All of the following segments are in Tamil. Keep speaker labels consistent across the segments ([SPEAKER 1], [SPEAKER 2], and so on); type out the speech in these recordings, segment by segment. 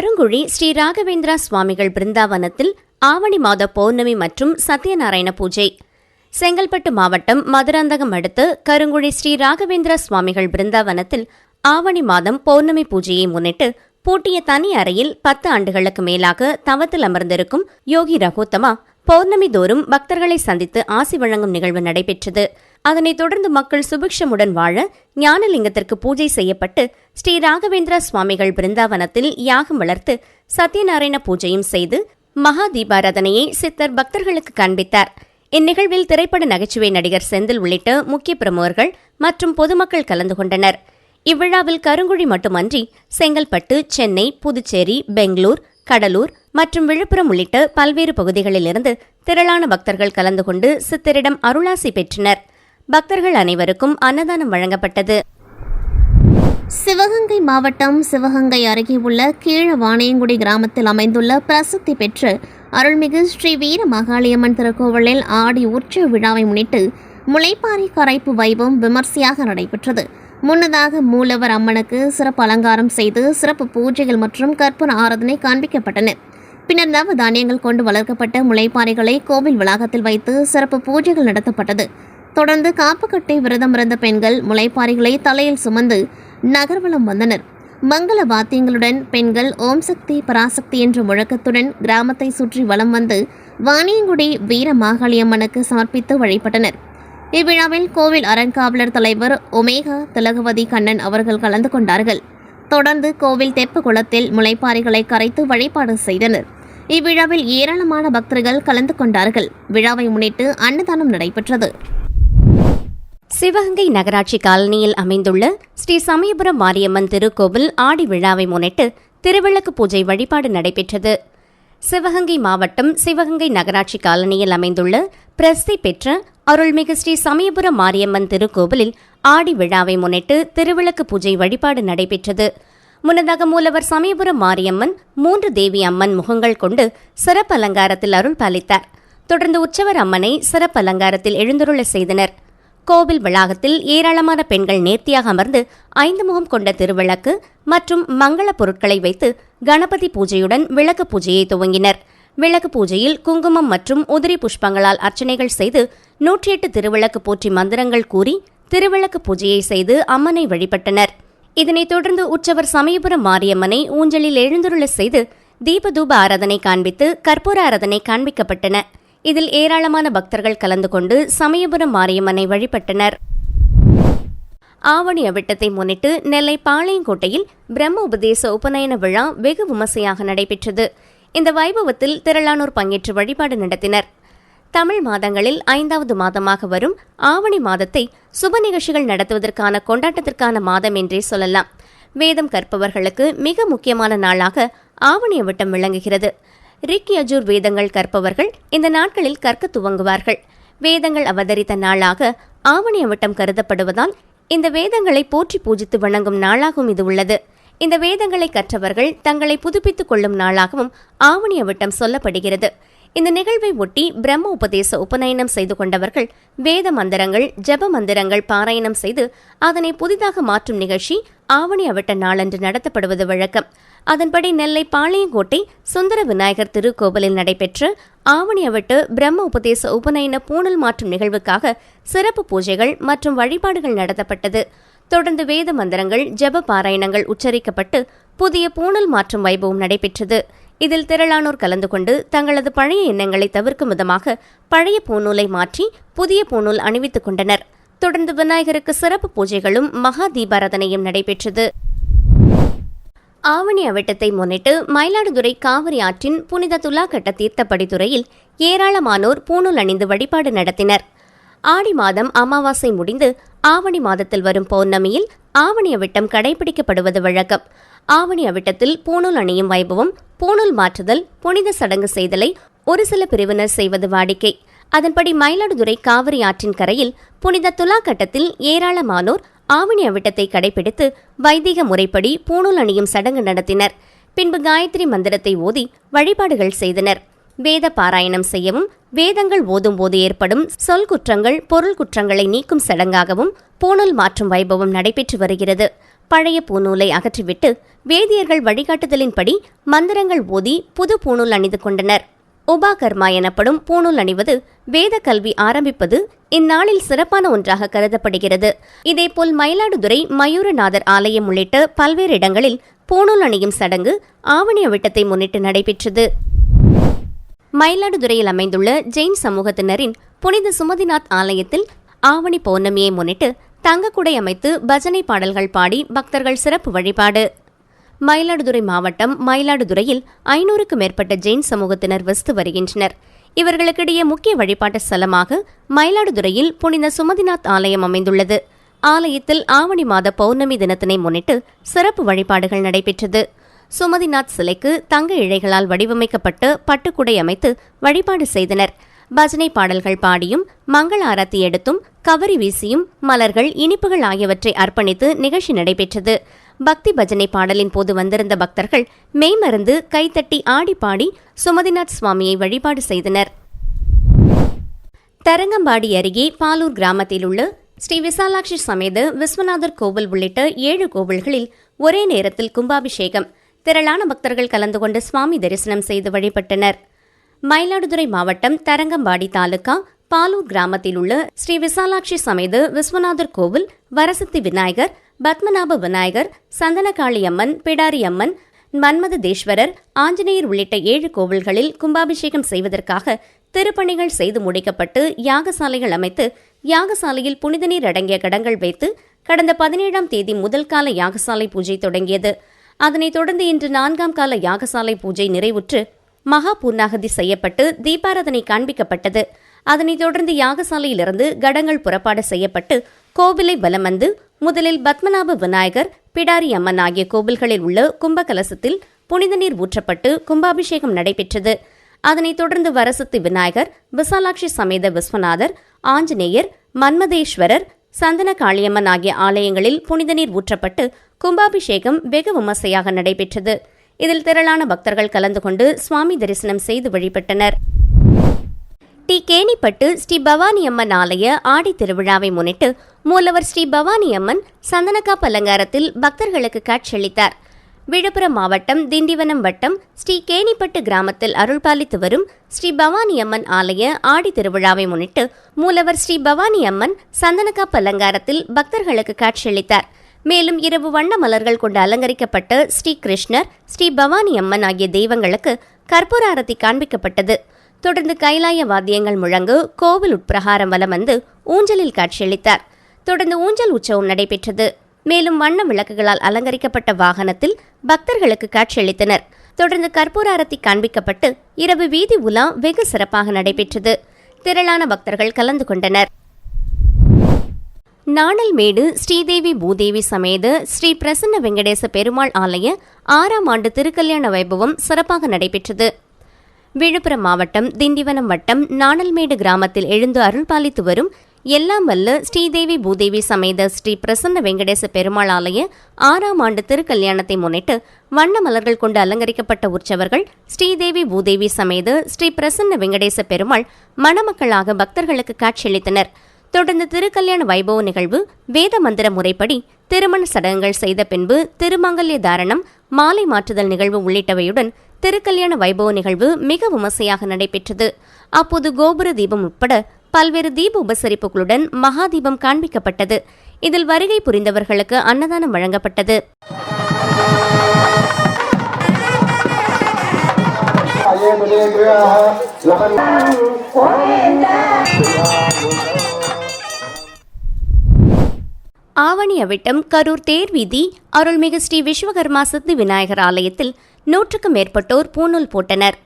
[SPEAKER 1] கருங்குழி ஸ்ரீ ராகவேந்திரா சுவாமிகள் பிருந்தாவனத்தில் ஆவணி மாத பௌர்ணமி மற்றும் சத்யநாராயண பூஜை. செங்கல்பட்டு மாவட்டம் மதுராந்தகம் அடுத்து கருங்குழி ஸ்ரீ ராகவேந்திரா சுவாமிகள் பிருந்தாவனத்தில் ஆவணி மாதம் பௌர்ணமி பூஜையை முன்னிட்டு பூட்டிய தனி அறையில் பத்து ஆண்டுகளுக்கு மேலாக தவத்தில் அமர்ந்திருக்கும் யோகி ரகோத்தமா பௌர்ணமி தோறும் பக்தர்களை சந்தித்து ஆசி வழங்கும் நிகழ்வு நடைபெற்றது. அதனைத் தொடர்ந்து மக்கள் சுபிக்ஷமுடன் வாழ ஞானலிங்கத்திற்கு பூஜை செய்யப்பட்டு ஸ்ரீ ராகவேந்திரா சுவாமிகள் பிருந்தாவனத்தில் யாகம் வளர்த்து சத்யநாராயண பூஜையும் செய்து மகா தீபாராதனையை சித்தர் பக்தர்களுக்கு காண்பித்தார். இந்நிகழ்வில் திரைப்பட நகைச்சுவை நடிகர் செந்தில் உள்ளிட்ட முக்கிய பிரமுகர்கள் மற்றும் பொதுமக்கள் கலந்து கொண்டனர். இவ்விழாவில் கருங்குழி மட்டுமன்றி செங்கல்பட்டு சென்னை புதுச்சேரி பெங்களூர் கடலூர் மற்றும் விழுப்புரம் உள்ளிட்ட பல்வேறு பகுதிகளிலிருந்து திரளான பக்தர்கள் கலந்து கொண்டு சித்தரிடம் அருளாசி பெற்றனர். பக்தர்கள் அனைவருக்கும் அன்னதானம் வழங்கப்பட்டது.
[SPEAKER 2] சிவகங்கை மாவட்டம் சிவகங்கை அருகே உள்ள கீழ வாணையங்குடி கிராமத்தில் அமைந்துள்ள பிரசித்தி பெற்று அருள்மிகு ஸ்ரீ வீர மகாளியம்மன் திருக்கோவிலில் ஆடி உற்சவ விழாவை முன்னிட்டு முளைப்பாறை கரைப்பு வைபவம் விமர்சையாக நடைபெற்றது. முன்னதாக மூலவர் அம்மனுக்கு சிறப்பு அலங்காரம் செய்து சிறப்பு பூஜைகள் மற்றும் கற்பூர ஆராதனை காண்பிக்கப்பட்டன. பின்னர் நவ தானியங்கள் கொண்டு வளர்க்கப்பட்ட முளைப்பாறைகளை கோவில் வளாகத்தில் வைத்து சிறப்பு பூஜைகள் நடத்தப்பட்டது. தொடர்ந்து காப்புக்கட்டை விரதம் இருந்த பெண்கள் முளைப்பாறைகளை தலையில் சுமந்து நகர்வலம் வந்தனர். மங்கள வாத்தியங்களுடன் பெண்கள் ஓம் சக்தி பராசக்தி என்ற முழக்கத்துடன் கிராமத்தை சுற்றி வலம் வந்து வாணியங்குடி வீர மாகாளியம்மனுக்கு சமர்ப்பித்து வழிபட்டனர். இவ்விழாவில் கோவில் அறங்காவலர் தலைவர் ஒமேகா திலகவதி கண்ணன் அவர்கள் கலந்து கொண்டார்கள். தொடர்ந்து கோவில் தெப்ப குளத்தில் முளைப்பாறைகளை கரைத்து வழிபாடு செய்தனர். இவ்விழாவில் ஏராளமான பக்தர்கள் கலந்து கொண்டார்கள். விழாவை முன்னிட்டு அன்னதானம் நடைபெற்றது.
[SPEAKER 1] சிவகங்கை நகராட்சி காலனியில் அமைந்துள்ள ஸ்ரீ சமயபுரம் மாரியம்மன் திருக்கோவில் ஆடி விழாவை முன்னிட்டு திருவிளக்கு பூஜை வழிபாடு நடைபெற்றது. சிவகங்கை மாவட்டம் சிவகங்கை நகராட்சி காலனியில் அமைந்துள்ள பிரசித்தி பெற்ற அருள்மிகு ஸ்ரீ சமயபுரம் மாரியம்மன் திருக்கோவிலில் ஆடி விழாவை முன்னிட்டு திருவிளக்கு பூஜை வழிபாடு நடைபெற்றது. முன்னதாக மூலவர் சமயபுரம் மாரியம்மன் மூன்று தேவி அம்மன் முகங்கள் கொண்டு சிறப்பு அலங்காரத்தில் அருள் பாலித்தார். தொடர்ந்து உற்சவர் அம்மனை சிறப்பு அலங்காரத்தில் எழுந்தருள செய்தனர். கோவில் வளாகத்தில் ஏராளமான பெண்கள் நேர்த்தியாக அமர்ந்து ஐந்து முகம் கொண்ட திருவிளக்கு மற்றும் மங்கள பொருட்களை வைத்து கணபதி பூஜையுடன் விளக்கு பூஜையை துவங்கினர். விளக்கு பூஜையில் குங்குமம் மற்றும் உதிரி புஷ்பங்களால் அர்ச்சனைகள் செய்து நூற்றி எட்டு திருவிளக்கு போற்றி மந்திரங்கள் கூறி திருவிளக்கு பூஜையை செய்து அம்மனை வழிபட்டனர். இதனைத் தொடர்ந்து உற்சவர் சமயபுரம் மாரியம்மனை ஊஞ்சலில் எழுந்துருள செய்து தீபதூப ஆராதனை காண்பித்து கற்பூர ஆராதனை காண்பிக்கப்பட்டன. இதில் ஏராளமான பக்தர்கள் கலந்து கொண்டு சமயபுரம் மாரியம்மனை வழிபட்டனர். ஆவணி அவிட்டத்தை முன்னிட்டு நெல்லை பாளையங்கோட்டையில் பிரம்ம உபதேச உபநயன விழா வெகு விமர்சையாக நடைபெற்றது. இந்த வைபவத்தில் திரளானோர் பங்கேற்று வழிபாடு நடத்தினர். தமிழ் மாதங்களில் ஐந்தாவது மாதமாக வரும் ஆவணி மாதத்தை சுப நிகழ்ச்சிகள் நடத்துவதற்கான கொண்டாட்டத்திற்கான மாதம் என்றே சொல்லலாம். வேதம் கற்பவர்களுக்கு மிக முக்கியமான நாளாக ஆவணி அவிட்டம் விளங்குகிறது. ரிக் யஜூர் வேதங்கள் கற்பவர்கள் இந்த நாட்களில் கற்க துவங்குவார்கள். வேதங்கள் அவதரித்த நாளாக ஆவணி அவிட்டம் கருதப்படுவதால் இந்த வேதங்களை போற்றி பூஜித்து வணங்கும் நாளாகவும் இது உள்ளது. இந்த வேதங்களை கற்றவர்கள் தங்களை புதுப்பித்துக் கொள்ளும் நாளாகவும் ஆவணி அவிட்டம் சொல்லப்படுகிறது. இந்த நிகழ்வை ஒட்டி பிரம்ம உபதேச உபநயனம் செய்து கொண்டவர்கள் வேத மந்திரங்கள் ஜெப மந்திரங்கள் பாராயணம் செய்து அதனை புதிதாக மாற்றும் நிகழ்ச்சி ஆவணி அவட்ட நாளன்று நடத்தப்படுவது வழக்கம். அதன்படி நெல்லை பாளையங்கோட்டை சுந்தர விநாயகர் திருக்கோவிலில் நடைபெற்ற ஆவணியவட்டு பிரம்ம உபதேச உபநயன பூணல் மாற்றும் நிகழ்வுக்காக சிறப்பு பூஜைகள் மற்றும் வழிபாடுகள் நடத்தப்பட்டது. தொடர்ந்து வேத மந்திரங்கள் ஜெப பாராயணங்கள் உச்சரிக்கப்பட்டு புதிய பூணல் மாற்றும் வைபவம் நடைபெற்றது. இதில் திரளானோர் கலந்து கொண்டு தங்களது பழைய எண்ணங்களை தவிர்க்கும் விதமாக பழைய பூநூலை மாற்றி புதிய பூநூல் அணிவித்துக் கொண்டனர். தொடர்ந்து விநாயகருக்கு சிறப்பு பூஜைகளும் மகா தீபாராதனையும் நடைபெற்றது. ஆவணி அவிட்டத்தை முன்னிட்டு மயிலாடுதுறை காவிரி ஆற்றின் புனித துலாக்கட்ட தீர்த்தப்படித்துறையில் ஏராளமானோர் பூணூல் அணிந்து வழிபாடு நடத்தினர். ஆடி மாதம் அமாவாசை முடிந்து ஆவணி மாதத்தில் வரும் பௌர்ணமியில் ஆவணி அவிட்டம் கடைபிடிக்கப்படுவது வழக்கம். ஆவணி அவிட்டத்தில் பூணூல் அணியும் வைபவம் பூணூல் மாற்றுதல் புனித சடங்கு செய்தலை ஒரு சில பிரிவினர் செய்வது வாடிக்கை. அதன்படி மயிலாடுதுறை காவிரி ஆற்றின் கரையில் புனித துலா கட்டத்தில் ஏராளமானோர் ஆவணி அவிட்டத்தை கடைபிடித்து வைதிக முறைப்படி பூணூல் அணியும் சடங்கு நடத்தினர். பின்பு காயத்ரி மந்திரத்தை ஓதி வழிபாடுகள் செய்தனர். வேத பாராயணம் செய்யவும் வேதங்கள் ஓதும் போது ஏற்படும் சொல் குற்றங்கள் பொருள் குற்றங்களை நீக்கும் சடங்காகவும் பூணூல் மாற்றும் வைபவம் நடைபெற்று வருகிறது. பழைய பூநூலை அகற்றிவிட்டு வேதியர்கள் வழிகாட்டுதலின்படி மந்திரங்கள் ஓதி புது பூணூல் அணிந்து கொண்டனர். உபாகர்மா எனப்படும் பூணூல் அணிவது வேத கல்வி ஆரம்பிப்பது இந்நாளில் சிறப்பான ஒன்றாக கருதப்படுகிறது. இதேபோல் மயிலாடுதுறை மயூரநாதர் ஆலயம் உள்ளிட்ட பல்வேறு இடங்களில் பூணூல் அணியும் சடங்கு ஆவணி விட்டத்தை முன்னிட்டு நடைபெற்றது. மயிலாடுதுறையில் அமைந்துள்ள ஜெயின் சமூகத்தினரின் புனித சுமதிநாத் ஆலயத்தில் ஆவணி பௌர்ணமியை முன்னிட்டு தங்கக்குடை அமைத்து பஜனை பாடல்கள் பாடி பக்தர்கள் சிறப்பு வழிபாடு. மயிலாடுதுறை மாவட்டம் மயிலாடுதுறையில் ஐநூறுக்கு மேற்பட்ட ஜெயின் சமூகத்தினர் வசித்து வருகின்றனர். இவர்களுக்கிடையே முக்கிய வழிபாட்டு ஸ்தலமாக மயிலாடுதுறையில் புனித சுமதிநாத் ஆலயம் அமைந்துள்ளது. ஆலயத்தில் ஆவணி மாத பௌர்ணமி தினத்தினை முன்னிட்டு சிறப்பு வழிபாடுகள் நடைபெற்றது. சுமதிநாத் சிலைக்கு தங்க இழைகளால் வடிவமைக்கப்பட்டு பட்டுக்குடை அமைத்து வழிபாடு செய்தனர். பஜனை பாடல்கள் பாடியும் மங்கள ஆரத்தி எடுத்தும் கவரி வீசியும் மலர்கள் இனிப்புகள் ஆகியவற்றை அர்ப்பணித்து நிகழ்ச்சி நடைபெற்றது. பக்தி பஜனை பாடலின் போது வந்திருந்த பக்தர்கள் மெய்மறந்து கைத்தட்டி ஆடி பாடி சுமதிநாத் சுவாமியை வழிபாடு செய்தனர். தரங்கம்பாடி அருகே பாலூர் கிராமத்தில் உள்ள ஸ்ரீ விசாலாட்சி சமேத விஸ்வநாதர் கோவில் உள்ளிட்ட ஏழு கோவில்களில் ஒரே நேரத்தில் கும்பாபிஷேகம். திரளான பக்தர்கள் கலந்து கொண்டு சுவாமி தரிசனம் செய்து வழிபட்டனர். மயிலாடுதுறை மாவட்டம் தரங்கம்பாடி தாலுகா பாலூர் கிராமத்தில் உள்ள ஸ்ரீ விசாலாட்சி சமேத விஸ்வநாதர் கோவில் வரசக்தி விநாயகர் பத்மநாப விநாயகர் சந்தனகாளி அம்மன் பிடாரி அம்மன் மன்மததேஸ்வரர் ஆஞ்சநேயர் உள்ளிட்ட ஏழு கோவில்களில் கும்பாபிஷேகம் செய்வதற்காக திருப்பணிகள் செய்து முடிக்கப்பட்டு யாகசாலைகள் அமைத்து யாகசாலையில் புனித நீர் அடங்கிய கடங்கள் வைத்து கடந்த பதினேழாம் தேதி முதல் கால யாகசாலை பூஜை தொடங்கியது. அதனைத் தொடர்ந்து இன்று நான்காம் கால யாகசாலை பூஜை நிறைவுற்று மகா பூர்ணாகதி செய்யப்பட்டு தீபாராதனை காண்பிக்கப்பட்டது. அதனைத் தொடர்ந்து யாகசாலையிலிருந்து கடங்கள் புறப்பாடு செய்யப்பட்டு கோவிலை வலம் வந்து முதலில் பத்மநாப விநாயகர் பிடாரி அம்மன் ஆகிய கோவில்களில் உள்ள கும்பகலசத்தில் புனித நீர் ஊற்றப்பட்டு கும்பாபிஷேகம் நடைபெற்றது. அதனைத் தொடர்ந்து வரசத்து விநாயகர் விசாலாட்சி சமேத விஸ்வநாதர் ஆஞ்சநேயர் மன்மதேஸ்வரர் சந்தன காளியம்மன் ஆகிய ஆலயங்களில் புனித நீர் ஊற்றப்பட்டு கும்பாபிஷேகம் வெகு விமர்சையாக நடைபெற்றது. இதில் திரளான பக்தர்கள் கலந்து கொண்டு சுவாமி தரிசனம் செய்து வழிபட்டனர். டி கேணிப்பட்டு ஸ்ரீ பவானி அம்மன் ஆலய ஆடி திருவிழாவை முன்னிட்டு மூலவர் ஸ்ரீ பவானி அம்மன் சந்தனக்காப்பு அலங்காரத்தில் பக்தர்களுக்கு காட்சியளித்தார். விழுப்புரம் மாவட்டம் திண்டிவனம் வட்டம் ஸ்ரீ கேணிப்பட்டு கிராமத்தில் அருள்பாலித்து வரும் ஸ்ரீ பவானி அம்மன் ஆலய ஆடி திருவிழாவை முன்னிட்டு மூலவர் ஸ்ரீ பவானி அம்மன் சந்தனக்காப்பு அலங்காரத்தில் பக்தர்களுக்கு காட்சியளித்தார். மேலும் இரவு வண்ண மலர்கள் கொண்டு அலங்கரிக்கப்பட்ட ஸ்ரீ கிருஷ்ணர் ஸ்ரீ பவானி அம்மன் ஆகிய தெய்வங்களுக்கு கற்பூர ஆரத்தி காண்பிக்கப்பட்டது. தொடர்ந்து கைலாய வாத்தியங்கள் முழங்கு கோவில் உட்பிரகாரம் வலம் வந்து ஊஞ்சலில் காட்சியளித்தார். தொடர்ந்து ஊஞ்சல் உற்சவம் நடைபெற்றது. மேலும் வண்ண விளக்குகளால் அலங்கரிக்கப்பட்ட வாகனத்தில் பக்தர்களுக்கு காட்சியளித்தனர். தொடர்ந்து கற்பூர காண்பிக்கப்பட்டு இரவு வீதி உலா வெகு சிறப்பாக நடைபெற்றது. திரளான பக்தர்கள் கலந்து கொண்டனர். நாணல்மேடு ஸ்ரீதேவி பூதேவி சமேத ஸ்ரீ பிரசன்ன வெங்கடேச பெருமாள் ஆலய ஆறாம் ஆண்டு திருக்கல்யாண வைபவம் சிறப்பாக நடைபெற்றது. விழுப்புரம் மாவட்டம் திண்டிவனம் வட்டம் நாணல்மேடு கிராமத்தில் எழுந்து அருள்பாலித்து வரும் எல்லாம் வல்ல ஸ்ரீதேவி பூதேவி சமேத ஸ்ரீ பிரசன்ன வெங்கடேச பெருமாள் ஆலய ஆறாம் ஆண்டு திருக்கல்யாணத்தை முன்னிட்டு வண்ண மலர்கள் கொண்டு அலங்கரிக்கப்பட்ட உற்சவர்கள் ஸ்ரீதேவி பூதேவி சமேத ஸ்ரீ பிரசன்ன வெங்கடேச பெருமாள் மணமக்களாக பக்தர்களுக்கு காட்சியளித்தனர். தொடர்ந்து திருக்கல்யாண வைபவ நிகழ்வு வேத மந்திர முறைப்படி திருமண சடங்குகள் செய்த பின்பு திருமங்கல்ய தாரணம் மாலை மாற்றுதல் நிகழ்வு உள்ளிட்டவையுடன் திருக்கல்யாண வைபவ நிகழ்வு மிக விமர்சையாக நடைபெற்றது. அப்போது கோபுர தீபம் உட்பட பல்வேறு தீப உபசரிப்புகளுடன் மகா தீபம் காண்பிக்கப்பட்டது. இதில் வருகை புரிந்தவர்களுக்கு அன்னதானம் வழங்கப்பட்டது. ஆவணி அவிட்டம் கரூர் தேர் வீதி அருள்மிகு ஸ்ரீ விஸ்வகர்மா சித்தி விநாயகர் ஆலயத்தில் நூற்றுக்கும் மேற்பட்டோர் பூநூல் போட்டனர்.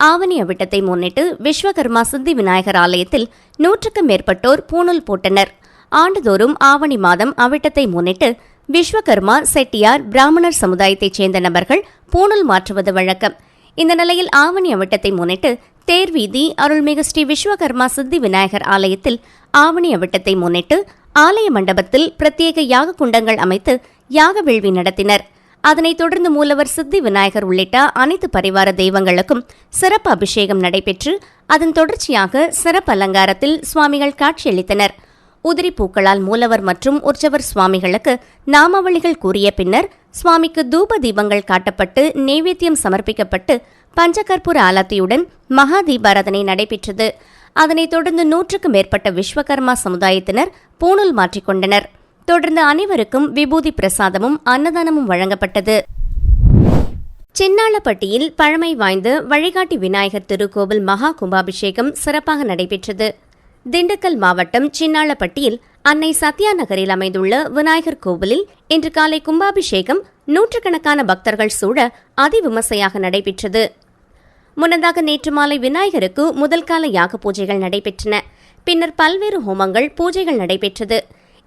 [SPEAKER 1] ஆவணி அவிட்டத்தை முன்னிட்டு விஸ்வகர்மா சித்தி விநாயகர் ஆலயத்தில் நூற்றுக்கும் மேற்பட்டோர் பூநூல் போட்டனர். ஆண்டுதோறும் ஆவணி மாதம் அவிட்டத்தை முன்னிட்டு விஸ்வகர்மா செட்டியார் பிராமணர் சமுதாயத்தைச் சேர்ந்த நபர்கள் பூணூல் மாற்றுவது வழக்கம். இந்த நிலையில் ஆவணி அவிட்டத்தை முன்னிட்டு தேர் வீதி அருள்மிகு ஸ்ரீ விஸ்வகர்மா சித்தி விநாயகர் ஆலயத்தில் ஆவணி அவிட்டத்தை முன்னிட்டு ஆலய மண்டபத்தில் பிரத்யேக யாக குண்டங்கள் அமைத்து யாக வேள்வி நடத்தினர். அதனைத் தொடர்ந்து மூலவர் சித்தி விநாயகர் உள்ளிட்ட அனைத்து பரிவார தெய்வங்களுக்கும் சிறப்பு அபிஷேகம் நடைபெற்று அதன் தொடர்ச்சியாக சிறப்பு அலங்காரத்தில் சுவாமிகள் காட்சியளித்தனர். உதிரி பூக்களால் மூலவர் மற்றும் உற்சவர் சுவாமிகளுக்கு நாமாவளிகள் கூறிய பின்னர் சுவாமிக்கு தூப தீபங்கள் காட்டப்பட்டு நெய்வேத்தியம் சமர்ப்பிக்கப்பட்டு பஞ்சகற்பூர ஆலத்தியுடன் மகா தீபாராதனை நடைபெற்றது. அதனைத் தொடர்ந்து நூற்றுக்கும் மேற்பட்ட விஸ்வகர்மா சமுதாயத்தினர் பூணூல் மாற்றிக்கொண்டனர் தொடர்ந்து அனைவருக்கும் விபூதி பிரசாதமும் அன்னதானமும் வழங்கப்பட்டது. சின்னாளப்பட்டியில் பழமை வாய்ந்த வழிகாட்டி விநாயகர் திருக்கோவில் மகா கும்பாபிஷேகம் சிறப்பாக நடைபெற்றது. திண்டுக்கல் மாவட்டம் சின்னாளப்பட்டியில் அன்னை சத்யா நகரில் அமைந்துள்ள விநாயகர் கோவிலில் இன்று காலை கும்பாபிஷேகம் நூற்றுக்கணக்கான பக்தர்கள் சூழ அதிவிமர்சையாக நடைபெற்றது. முன்னதாக நேற்று மாலை விநாயகருக்கு முதல் கால யாக பூஜைகள் நடைபெற்றன. பின்னர் பல்வேறு ஹோமங்கள் பூஜைகள் நடைபெற்றது.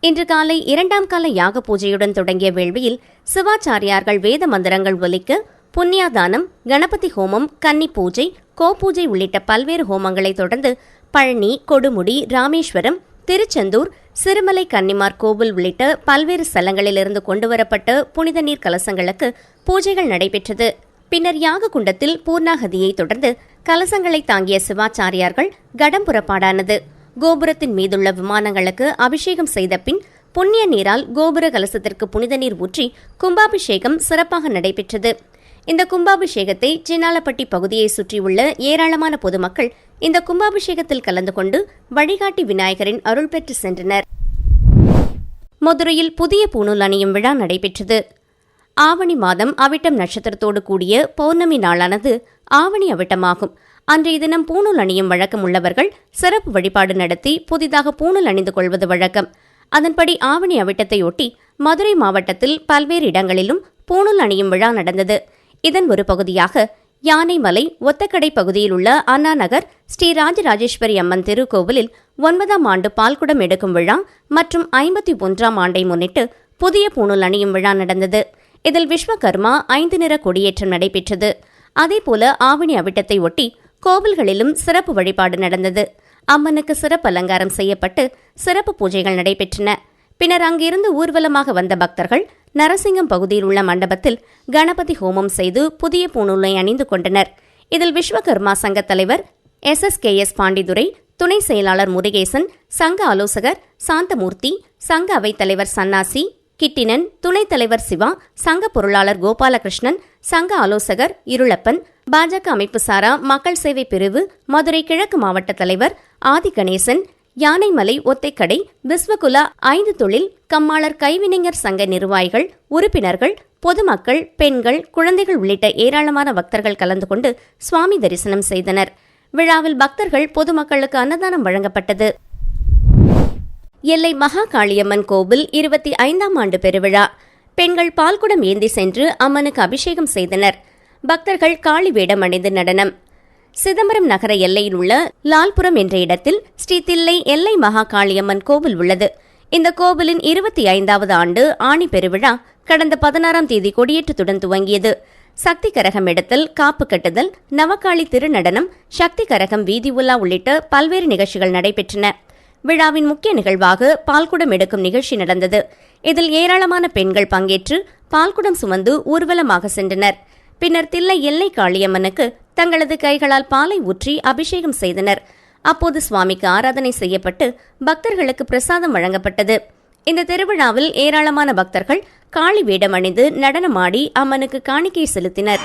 [SPEAKER 1] இன்று காலை இரண்டாம் கால யாக பூஜையுடன் தொடங்கிய வேள்வியில் சிவாச்சாரியார்கள் வேத மந்திரங்கள் ஒலிக்க புண்ணியாதானம் கணபதி ஹோமம் கன்னி பூஜை கோபூஜை உள்ளிட்ட பல்வேறு ஹோமங்களை தொடர்ந்து பழனி கொடுமுடி ராமேஸ்வரம் திருச்செந்தூர் சிறுமலை கன்னிமார் கோவில் உள்ளிட்ட பல்வேறு ஸ்தலங்களிலிருந்து கொண்டுவரப்பட்ட புனித நீர் கலசங்களுக்கு பூஜைகள் நடைபெற்றது. பின்னர் யாக குண்டத்தில் பூர்ணாகதியை தொடர்ந்து கலசங்களை தாங்கிய சிவாச்சாரியார்கள் கடம் புறப்பாடானது. கோபுரத்தின் மீதுள்ள விமானங்களுக்கு அபிஷேகம் செய்த பின் புண்ணிய நீரால் கோபுர கலசத்திற்கு புனித நீர் ஊற்றி கும்பாபிஷேகம் சிறப்பாக நடைபெற்றது. இந்த கும்பாபிஷேகத்தை சின்னாலப்பட்டி பகுதியை சுற்றியுள்ள ஏராளமான பொதுமக்கள் இந்த கும்பாபிஷேகத்தில் கலந்து கொண்டு வழிகாட்டி விநாயகரின் அருள் பெற்று சென்றனர். மதுரையில் புதிய பூணூல் அணியும் விழா நடைபெற்றது. ஆவணி மாதம் அவிட்டம் நட்சத்திரத்தோடு கூடிய பௌர்ணமி நாளானது ஆவணி அவிட்டமாகும். அன்றைய தினம் பூணூல் அணியும் வழக்கம் உள்ளவர்கள் சிறப்பு வழிபாடு நடத்தி புதிதாக பூணூல் அணிந்து கொள்வது வழக்கம். அதன்படி ஆவணி அவிட்டத்தையொட்டி மதுரை மாவட்டத்தில் பல்வேறு இடங்களிலும் பூணூல் அணியும் விழா நடந்தது. இதன் ஒரு பகுதியாக யானைமலை ஒத்தக்கடை பகுதியில் உள்ள அண்ணா நகர் ஸ்ரீ ராஜராஜேஸ்வரி அம்மன் திருக்கோவிலில் ஒன்பதாம் ஆண்டு பால்குடம் எடுக்கும் விழா மற்றும் ஐம்பத்தி ஒன்றாம் ஆண்டை முன்னிட்டு புதிய பூணூல் அணியும் விழா நடந்தது. இதில் விஸ்வகர்மா ஐந்து நிற கொடியேற்றம் நடைபெற்றது. அதேபோல ஆவணி அவிட்டத்தை ஒட்டி கோவில்களிலும் சிறப்பு வழிபாடு நடந்தது. அம்மனுக்கு சிறப்பு அலங்காரம் செய்யப்பட்டு சிறப்பு பூஜைகள் நடைபெற்றன. பின்னர் அங்கிருந்து ஊர்வலமாக வந்த பக்தர்கள் நரசிங்கம் பகுதியில் உள்ள மண்டபத்தில் கணபதி ஹோமம் செய்து புதிய பூணூலை அணிந்து கொண்டனர். இதில் விஸ்வகர்மா சங்க தலைவர் S. S. K. S. Pandidurai துணை செயலாளர் முருகேசன் சங்க ஆலோசகர் சாந்தமூர்த்தி சங்க அவைத்தலைவர் சன்னாசி கிட்டினன் துணைத் தலைவர் சிவா சங்க பொருளாளர் கோபாலகிருஷ்ணன் சங்க ஆலோசகர் இருளப்பன் பாஜக அமைப்பு சாரா மக்கள் சேவை பிரிவு மதுரை கிழக்கு மாவட்ட தலைவர் ஆதி கணேசன் யானைமலை ஒத்தைக்கடை விஸ்வகுலா ஐந்து தொழில் கம்மாளர் கைவினைஞர் சங்க நிர்வாகிகள் உறுப்பினர்கள் பொதுமக்கள் பெண்கள் குழந்தைகள் உள்ளிட்ட ஏராளமான பக்தர்கள் கலந்து கொண்டு சுவாமி தரிசனம் செய்தனர். விழாவில் பக்தர்கள் பொதுமக்களுக்கு அன்னதானம் வழங்கப்பட்டது. எல்லை மகா காளியம்மன் கோவில் இருபத்தி ஐந்தாம் ஆண்டு பெருவிழா. பெண்கள் பால்குடம் ஏந்தி சென்று அம்மனுக்கு அபிஷேகம் செய்தனர். பக்தர்கள் காளி வேடம் அணிந்து நடனம். சிதம்பரம் நகர எல்லையில் உள்ள லால்புரம் என்ற இடத்தில் ஸ்ரீ தில்லை எல்லை மகா காளியம்மன் கோவில் உள்ளது. இந்த கோவிலின் இருபத்தி ஐந்தாவது ஆண்டு ஆணி பெருவிழா கடந்த பதினாறாம் தேதி கொடியேற்றத்துடன் துவங்கியது. சக்தி கரகம் எடுத்தல் காப்பு கட்டுதல் நவகாளி திருநடனம் சக்தி கரகம் வீதி உலா உள்ளிட்ட பல்வேறு நிகழ்ச்சிகள் நடைபெற்றன. விழாவின் முக்கிய நிகழ்வாக பால்குடம் எடுக்கும் நிகழ்ச்சி நடந்தது. இதில் ஏராளமான பெண்கள் பங்கேற்று பால்குடம் சுமந்து ஊர்வலமாக சென்றனர். பின்னர் தில்லை எல்லை காளியம்மனுக்கு தங்களது கைகளால் பாலை ஊற்றி அபிஷேகம் செய்தனர். அப்போது சுவாமிக்கு ஆராதனை செய்யப்பட்டு பக்தர்களுக்கு பிரசாதம் வழங்கப்பட்டது. இந்த திருவிழாவில் ஏராளமான பக்தர்கள் காளி வேடம் அணிந்து நடனமாடி அம்மனுக்கு காணிக்கை செலுத்தினர்.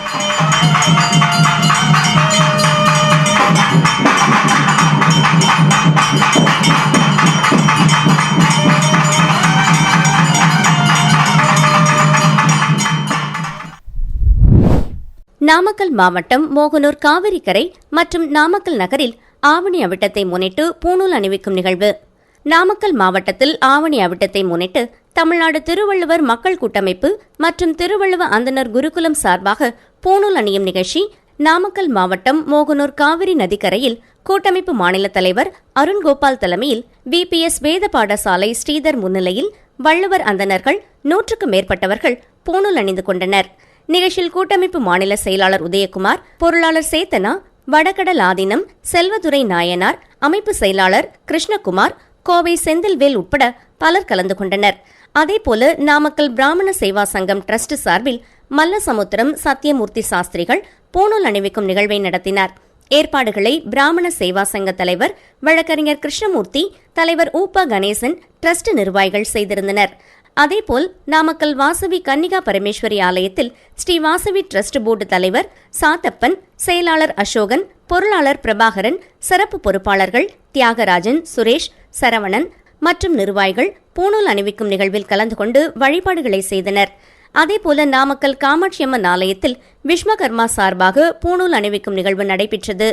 [SPEAKER 1] நாமக்கல் மாவட்டம் மோகனூர் காவிரிக்கரை மற்றும் நாமக்கல் நகரில் ஆவணி அவிட்டத்தை முன்னிட்டு பூணூல் அணிவிக்கும் நிகழ்வு. நாமக்கல் மாவட்டத்தில் ஆவணி அவிட்டத்தை முன்னிட்டு தமிழ்நாடு திருவள்ளுவர் மக்கள் கூட்டமைப்பு மற்றும் திருவள்ளுவ அந்தனர் குருகுலம் சார்பாக பூணூல் அணியும் நிகழ்ச்சி நாமக்கல் மாவட்டம் மோகனூர் காவிரி நதிக்கரையில் கூட்டமைப்பு மாநில தலைவர் அருண்கோபால் தலைமையில் விபிஎஸ் வேத பாடசாலை ஸ்ரீதர் முன்னிலையில் வள்ளுவர் அந்தணர்கள் நூற்றுக்கும் மேற்பட்டவர்கள் பூணூல் அணிந்து கொண்டனர். நிகழ்ச்சியில் கூட்டமைப்பு மாநில செயலாளர் உதயகுமார் பொருளாளர் சேத்தனா வடகடல் ஆதீனம் செல்வதுரை நாயனார் அமைப்பு செயலாளர் கிருஷ்ணகுமார் கோவை செந்தில்வேல் உட்பட பலர் கலந்து கொண்டனர். அதேபோல நாமக்கல் பிராமண சேவா சங்கம் டிரஸ்ட் சார்பில் மல்லசமுத்திரம் சத்தியமூர்த்தி சாஸ்திரிகள் பூணூல் அணிவிக்கும் நிகழ்வை நடத்தினார். ஏற்பாடுகளை பிராமண சேவா சங்க தலைவர் வழக்கறிஞர் கிருஷ்ணமூர்த்தி தலைவர் உப கணேசன் டிரஸ்ட் நிர்வாகிகள் செய்திருந்தனர். அதேபோல் நாமக்கல் வாசவி கன்னிகா பரமேஸ்வரி ஆலயத்தில் ஸ்ரீ வாசவி டிரஸ்ட் போர்டு தலைவர் சாத்தப்பன் செயலாளர் அசோகன் பொருளாளர் பிரபாகரன் சிறப்பு பொறுப்பாளர்கள் தியாகராஜன் சுரேஷ் சரவணன் மற்றும் நிர்வாகிகள் பூணூல் அணிவிக்கும் நிகழ்வில் கலந்து கொண்டு வழிபாடுகளை செய்தனர். அதேபோல நாமக்கல் காமாட்சியம்மன் ஆலயத்தில் விஸ்வகர்மா சார்பாக பூணூல் அணிவிக்கும் நிகழ்வு நடைபெற்றது.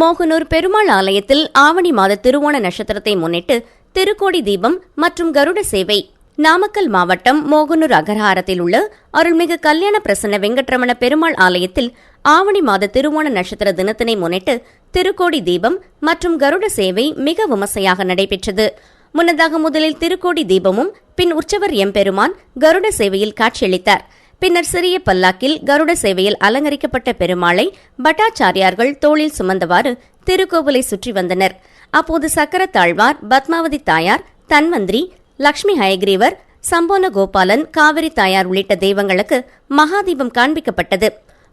[SPEAKER 1] மோகனூர் பெருமாள் ஆலயத்தில் ஆவணி மாத திருவோண நட்சத்திரத்தை முன்னிட்டு திருக்கோடி தீபம் மற்றும் கருட சேவை. நாமக்கல் மாவட்டம் மோகனூர் அகரஹாரத்தில் உள்ள அருள்மிகு கல்யாண பிரசன்ன வெங்கட்ரமண பெருமாள் ஆலயத்தில் ஆவணி மாத திருவோண நட்சத்திர தினத்தினை முன்னிட்டு திருக்கோடி தீபம் மற்றும் கருட சேவை மிக விமர்சையாக நடைபெற்றது. முன்னதாக முதலில் திருக்கோடி தீபமும் பின் உற்சவர் எம்பெருமான் கருட சேவையில் காட்சியளித்தார். பின்னர் சிறிய பல்லாக்கில் கருட சேவையில் அலங்கரிக்கப்பட்ட பெருமாளை பட்டாச்சாரியார்கள் தோளில் சுமந்தவாறு திருக்கோவிலை சுற்றி வந்தனர். அப்போது சக்கரத்தாழ்வார் பத்மாவதி தாயார் தன்வந்திரி லக்ஷ்மி ஹயக்ரீவர் சம்போன கோபாலன் காவிரி தாயார் உள்ளிட்ட தெய்வங்களுக்கு மகாதீபம் காண்பிக்கப்பட்டது.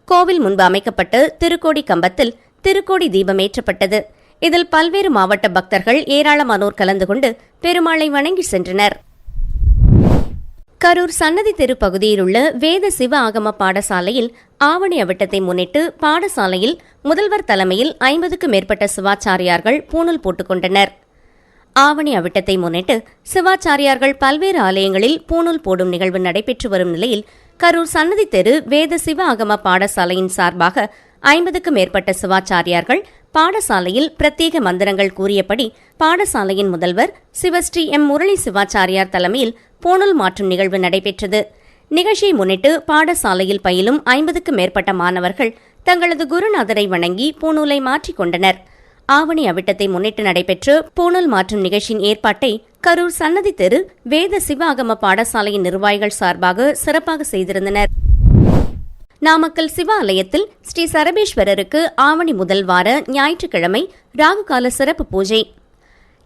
[SPEAKER 1] கோவில் முன்பு அமைக்கப்பட்ட திருக்கோடி கம்பத்தில் திருக்கோடி தீபம் ஏற்றப்பட்டது. இதில் பல்வேறு மாவட்ட பக்தர்கள் ஏராளமானோர் கலந்து கொண்டு பெருமாளை வணங்கி சென்றனர். கரூர் சன்னதி தெரு பகுதியில் உள்ள வேத சிவ ஆகம பாடசாலையில் ஆவணி அவிட்டத்தை முன்னிட்டு பாடசாலையில் முதல்வர் தலைமையில் ஐம்பதுக்கு மேற்பட்ட சிவாச்சாரியார்கள் பூணூல் போட்டுக்கொண்டனர். ஆவணி அவிட்டத்தை முன்னிட்டு சிவாச்சாரியார்கள் பல்வேறு ஆலயங்களில் பூணூல் போடும் நிகழ்வு நடைபெற்று வரும் நிலையில் கரூர் சன்னதி தெரு வேத சிவ ஆகம பாடசாலையின் சார்பாக ஐம்பதுக்கு மேற்பட்ட சிவாச்சாரியார்கள் பாடசாலையில் பிரத்யேக மந்திரங்கள் கூறியபடி பாடசாலையின் முதல்வர் சிவஸ்ரீ எம் முரளி சிவாச்சாரியார் தலைமையில் பூணூல் மாற்றும் நிகழ்வு நடைபெற்றது. நிகழ்ச்சியை முன்னிட்டு பாடசாலையில் பயிலும் ஐம்பதுக்கும் மேற்பட்ட மாணவர்கள் தங்களது குருநாதரை வணங்கி பூநூலை மாற்றிக் கொண்டனர். ஆவணி அவிட்டத்தை முன்னிட்டு நடைபெற்ற பூணூல் மாற்றும் நிகழ்ச்சியின் ஏற்பாட்டை கரூர் சன்னதி தெரு வேத சிவ ஆகம பாடசாலையின் நிர்வாகிகள் சார்பாக சிறப்பாக செய்திருந்தனர். நாமக்கல் சிவாலயத்தில் ஸ்ரீ சரபேஸ்வரருக்கு ஆவணி முதல் வார ஞாயிற்றுக்கிழமை ராகுகால சிறப்பு பூஜை.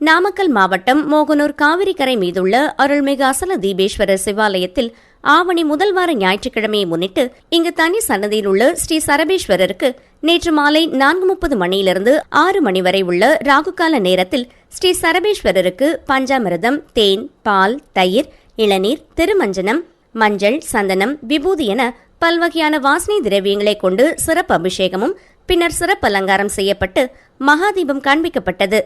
[SPEAKER 1] நாமக்கல் மாவட்டம் மோகனூர் காவிரிக்கரை மீதுள்ள அருள்மிகு அசல தீபேஸ்வரர் சிவாலயத்தில் ஆவணி முதல் வார ஞாயிற்றுக்கிழமையை முன்னிட்டு இங்கு தனி சன்னதியில் உள்ள ஸ்ரீ சரபேஸ்வரருக்கு நேற்று மாலை நான்கு முப்பது மணியிலிருந்து ஆறு மணி வரை உள்ள ராகுகால நேரத்தில் ஸ்ரீ சரபேஸ்வரருக்கு பஞ்சாமிரதம் தேன் பால் தயிர் இளநீர் திருமஞ்சனம் மஞ்சள் சந்தனம் விபூதி என பல்வகையான வாசனை திரவியங்களை கொண்டு சிறப்பு அபிஷேகமும் பின்னர் சிறப்பு அலங்காரம் செய்யப்பட்டு மகாதீபம் காண்பிக்கப்பட்டது.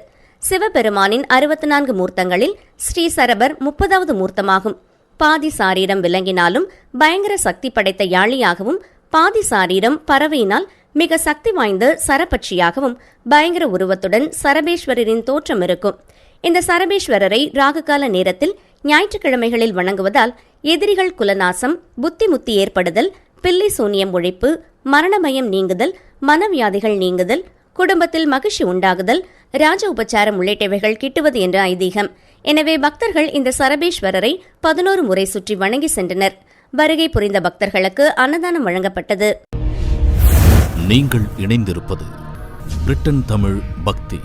[SPEAKER 1] சிவபெருமானின் அறுபத்தி நான்கு மூர்த்தங்களில் ஸ்ரீ சரபர் முப்பதாவது மூர்த்தமாகும். பாதி சாரீரம் விளங்கினாலும் பயங்கர சக்தி படைத்த யாழியாகவும் பாதி சாரீரம் பறவையினால் மிக சக்தி வாய்ந்த சரபட்சியாகவும் பயங்கர உருவத்துடன் சரபேஸ்வரரின் தோற்றம் இருக்கும். இந்த சரபேஸ்வரரை ராகுகால நேரத்தில் ஞாயிற்றுக்கிழமைகளில் வணங்குவதால் எதிரிகள் குலநாசம் புத்திமுத்தி ஏற்படுதல் பில்லி சூனியம் ஒழிப்பு மரணமயம் நீங்குதல் மனவியாதிகள் நீங்குதல் குடும்பத்தில் மகிழ்ச்சி உண்டாகுதல் ராஜ உபச்சாரம் உள்ளிட்டவைகள் கிட்டுவது என்ற ஐதீகம். எனவே பக்தர்கள் இந்த சரபேஸ்வரரை பதினோரு முறை சுற்றி வணங்கி சென்றனர். வருகை புரிந்த பக்தர்களுக்கு அன்னதானம் வழங்கப்பட்டது.
[SPEAKER 3] நீங்கள் இணைந்திருப்பது பிரிட்டன் தமிழ் பக்தி.